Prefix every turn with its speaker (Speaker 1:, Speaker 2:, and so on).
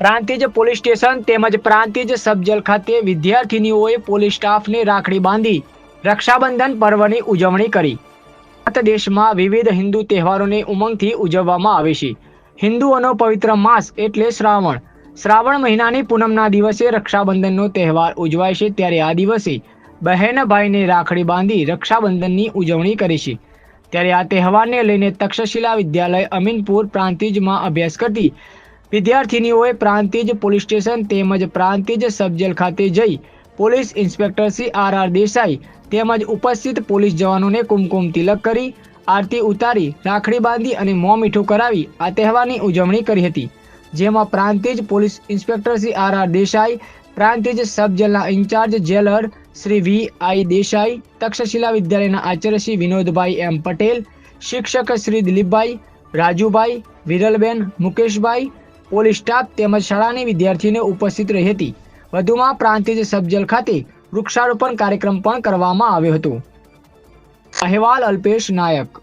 Speaker 1: Prantij police station તેમજ Prantij sub jail ખાતે વિદ્યાર્થીનીઓએ police સ્ટાફને રાખડી બાંધી રક્ષાબંધન પર્વની ઉજવણી કરી. ભારત દેશમાં વિવિધ હિન્દુ તહેવારોને ઉમંગથી ઉજવવામાં આવે છે. હિન્દુઓનો પવિત્ર માસ એટલે શ્રાવણ. શ્રાવણ મહિનાની પૂનમના દિવસે રક્ષાબંધનનો તહેવાર ઉજવાય છે ત્યારે આ દિવસે બહેન ભાઈને રાખડી બાંધી રક્ષાબંધનની ઉજવણી કરે છે. ત્યારે આ તહેવારને લઈને તક્ષશિલા વિદ્યાલય અમીનપુર પ્રાંતિજમાં અભ્યાસ કરતી વિદ્યાર્થીનીઓએ પ્રાંતિજ પોલીસ સ્ટેશન તેમજ પ્રાંતિજ સબજેલ ખાતે જઈ police inspector Shri R R Desai તેમજ ઉપસ્થિત પોલીસ જવાનોને કુમકુમ તિલક કરી, આરતી ઉતારી, રાખડી બાંધી અને મોં મીઠું કરાવી આ તહેવારની ઉજવણી કરી હતી. જેમાં Prantij police inspector Shri R R Desai, Prantij sub incharge jailer Shri V I Desai, Takshashila વિદ્યાલયના આચાર્ય શ્રી વિનોદભાઈ એમ પટેલ, શિક્ષક શ્રી દિલીપભાઈ, રાજુભાઈ, વિરલબેન મુકેશભાઈ પોલીસ સ્ટાફ તેમજ શાળાની વિદ્યાર્થીને ઉપસ્થિત રહી હતી. વધુમાં પ્રાંતિજ સબજલ ખાતે વૃક્ષારોપણ કાર્યક્રમ પણ કરવામાં આવ્યો હતો. અહેવાલ અલ્પેશ નાયક